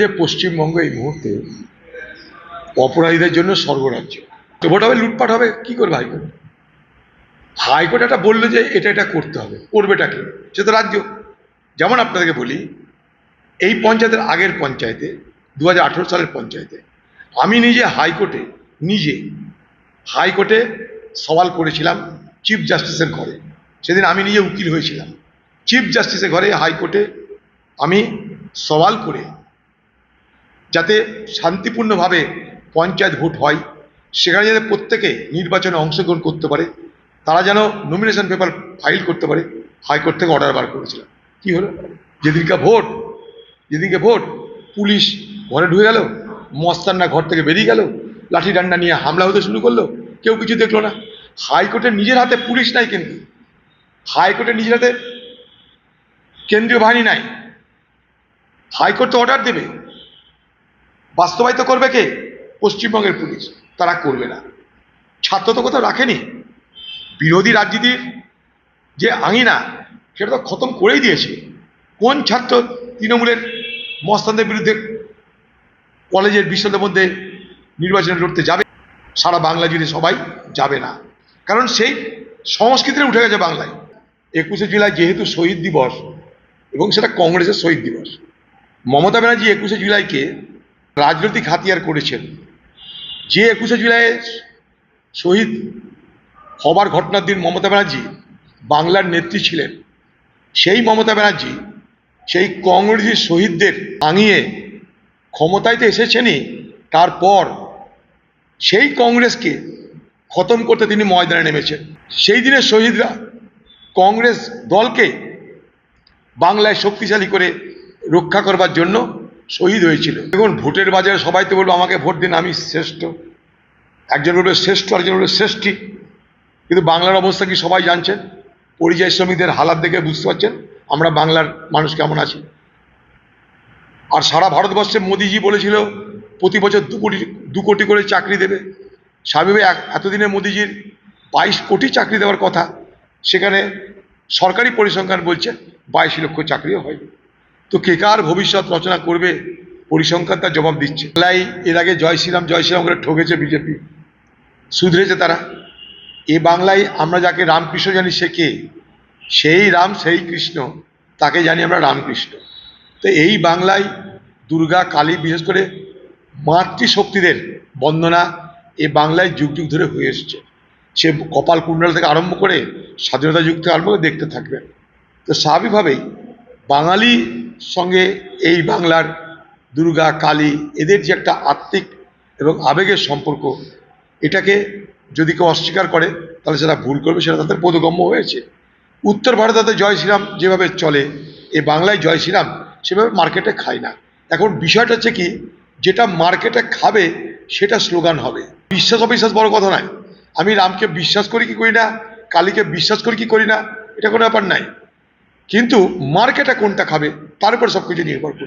যে পশ্চিমবঙ্গ এই মুহূর্তে অপরাধীদের জন্য স্বর্গরাজ্য। ভোট হবে, লুটপাট হবে, কি করবে হাইকোর্ট? হাইকোর্ট একটা বলল যে এটা এটা করতে হবে করবেটা কি? সে তো রাজ্য। যেমন আপনাদেরকে বলি, এই পঞ্চায়েতের আগের পঞ্চায়েতে দু সালের পঞ্চায়েতে, আমি নিজে হাইকোর্টে নিজে হাইকোর্টে সওয়াল করেছিলাম চিফ জাস্টিসের ঘরে। সেদিন আমি নিজে উকিল হয়েছিলাম। চিফ জাস্টিসের ঘরে হাইকোর্টে আমি সওয়াল করে যাতে শান্তিপূর্ণভাবে পঞ্চায়েত ভোট হয়, সেখানে যাতে প্রত্যেকে নির্বাচনে অংশগ্রহণ করতে পারে, তারা যেন নমিনেশন পেপার ফাইল করতে পারে, হাইকোর্ট থেকে অর্ডার বার করেছিলাম। কি হলো? যেদিনকে ভোট যেদিনকে ভোট, পুলিশ ঘরে ঢুকে গেল মস্তান্না ঘর থেকে বেরিয়ে গেল, লাঠি ডান্ডা নিয়ে হামলা হতে শুরু করল, কেউ কিছু দেখল না। হাইকোর্টের নিজের হাতে পুলিশ নাই কিন্তু। হাইকোর্টের নিজের হাতে কেন্দ্রীয় বাহিনী নাই। হাইকোর্ট তো অর্ডার দেবে। বাস্তবায়িত করবে কে? পশ্চিমবঙ্গের পুলিশ। তারা করবে না। ছাত্র তো কোথাও রাখেনি। বিরোধী রাজনীতির যে আঙিনা, সেটা তো খতম করেই দিয়েছে। কোন ছাত্র তৃণমূলের মস্তানদের বিরুদ্ধে কলেজের বিশ্বদের মধ্যে নির্বাচনে লড়তে যাবে? সারা বাংলা জুড়ে সবাই যাবে না। কারণ সেই সংস্কৃতিটা উঠে গেছে বাংলায়। একুশে জুলাই যেহেতু শহীদ দিবস, এবং সেটা কংগ্রেসের শহীদ দিবস। মমতা ব্যানার্জি একুশে জুলাইকে রাজনৈতিক হাতিয়ার করেছেন। যে একুশে জুলাই শহীদ হবার ঘটনার দিন মমতা ব্যানার্জি বাংলার নেত্রী ছিলেন। সেই মমতা ব্যানার্জি সেই কংগ্রেসের শহীদদের ভাঙিয়ে ক্ষমতায় তো এসেছেনই, তারপর সেই কংগ্রেসকে খতম করতে তিনি ময়দানে নেমেছেন। সেই দিনের শহীদরা কংগ্রেস দলকে বাংলায় শক্তিশালী করে রক্ষা করবার জন্য শহীদ হয়েছিল। দেখুন, ভোটের বাজারে সবাই তো বলব, আমাকে ভোট দিন, আমি শ্রেষ্ঠ। একজন বলবে, শ্রেষ্ঠ আরেকজন বলবে, শ্রেষ্ঠী। কিন্তু বাংলার অবস্থা কি সবাই জানছেন? পরিযায়ী শ্রমিকদের হালাত দেখে বুঝতে পারছেন? আমরা বাংলার মানুষ কেমন আছি? আর সারা ভারতবর্ষে মোদিজি বলেছিল, প্রতি বছর দু কোটি দু কোটি করে চাকরি দেবে। স্বাভাবিক এতদিনে মোদিজির বাইশ কোটি চাকরি দেওয়ার কথা, সেখানে সরকারি পরিসংখ্যান বলছে, বাইশ লক্ষ চাকরিও হয়নি। তো কে কার ভবিষ্যৎ রচনা করবে? পরিসংখ্যান তার জবাব দিচ্ছে। বাংলায় এর আগে জয় শ্রীরাম জয় শ্রীরাম করে ঠকেছে বিজেপি। শুধরেছে তারা। এ বাংলায় আমরা যাকে রামকৃষ্ণ জানি সে কে? সেই রাম, সেই কৃষ্ণ। তাকে জানি আমরা রামকৃষ্ণ। তো এই বাংলায় দুর্গা, কালী, বিশেষ করে মাতৃশক্তিদের বন্দনা এ বাংলায় যুগ যুগ ধরে হয়ে এসছে। সে কপাল কুণ্ডল থেকে আরম্ভ করে স্বাধীনতা যুগ থেকে আরম্ভ করে দেখতে থাকবে। তো স্বাভাবিকভাবেই বাঙালি সঙ্গে এই বাংলার দুর্গা, কালী, এদের যে একটা আত্মিক এবং আবেগের সম্পর্ক, এটাকে যদি কেউ অস্বীকার করে, তাহলে সেটা ভুল করবে সেটা তাদের বোধগম্য হয়েছে। উত্তর ভারতে জয় শ্রীরাম যেভাবে চলে, এ বাংলায় জয় শ্রীরাম সেভাবে মার্কেটে খায় না। এখন বিষয়টা হচ্ছে কি, যেটা মার্কেটে খাবে সেটা স্লোগান হবে। বিশ্বাস অবিশ্বাস বড় কথা নয়। আমি রামকে বিশ্বাস করি কি করি না, কালীকে বিশ্বাস করি কি করি না, এটা কোনো ব্যাপার নাই। কিন্তু মার্কেটে কোনটা খাবে তার উপর সব কিছু নির্ভর করছে